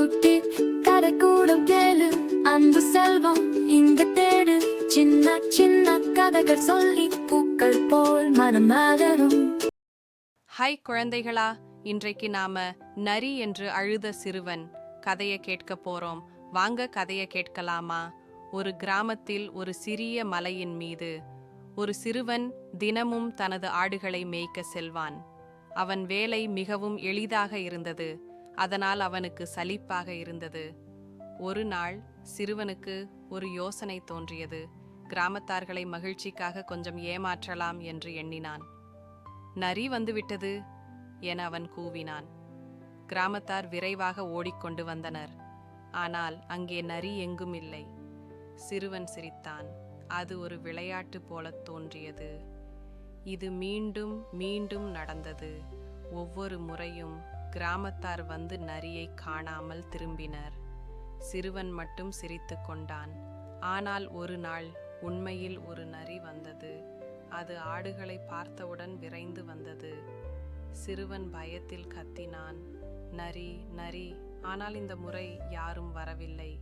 குட்டி கதை கூடும் கேளு. அந்த செல்வம் இங்க தேடு. சின்ன சின்ன கதைகள் சொல்லி பூக்கள் போல் மனம் மலரும். ஹாய் குழந்தைகளா இன்றைக்கு நாம நரி என்று அழுத சிறுவன் கதையை கேட்க போறோம். வாங்க கதையை கேட்கலாமா? ஒரு கிராமத்தில் ஒரு சிறிய மலையின் மீது ஒரு சிறுவன் தினமும் தனது ஆடுகளை மேய்க்க செல்வான். அவன் வேலை மிகவும் எளிதாக இருந்தது. அதனால் அவனுக்கு சலிப்பாக இருந்தது. ஒரு நாள் சிறுவனுக்கு ஒரு யோசனை தோன்றியது. கிராமத்தார்களை மகிழ்ச்சிக்காக கொஞ்சம் ஏமாற்றலாம் என்று எண்ணினான். நரி வந்துவிட்டது என அவன் கூவினான். கிராமத்தார் விரைவாக ஓடிக்கொண்டு வந்தனர். ஆனால் அங்கே நரி எங்கும் இல்லை. சிறுவன் சிரித்தான். அது ஒரு விளையாட்டு போலத் தோன்றியது. இது மீண்டும் மீண்டும் நடந்தது. ஒவ்வொரு முறையும் கிராமத்தார் வந்து நரியை காணாமல் திரும்பினர். சிறுவன் மட்டும் சிரித்து கொண்டான். ஆனால் ஒரு நாள் உண்மையில் ஒரு நரி வந்தது. அது ஆடுகளை பார்த்தவுடன் விரைந்து வந்தது. சிறுவன் பயத்தில் கத்தினான். நரி நரி ஆனால் இந்த முறை யாரும் வரவில்லை.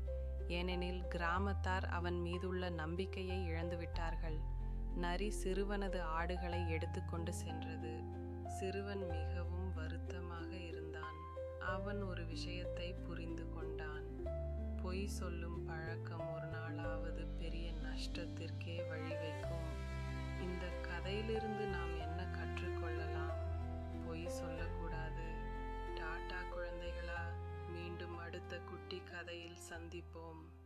ஏனெனில் கிராமத்தார் அவன் மீதுள்ள நம்பிக்கையை இழந்துவிட்டார்கள் நரி சிறுவனது ஆடுகளை எடுத்துக்கொண்டு சென்றது. சிறுவன் மிகவும் வருத்தமாக இரு அவன் ஒரு விஷயத்தை புரிந்து கொண்டான். பொய் சொல்லும் பழக்கம் ஒரு நாளாவது பெரிய நஷ்டத்திற்கே வழிவைக்கும் இந்த கதையிலிருந்து நாம் என்ன கற்றுக்கொள்ளலாம்? பொய் சொல்லக்கூடாது. டாட்டா குழந்தைகளா மீண்டும் அடுத்த குட்டி கதையில் சந்திப்போம்.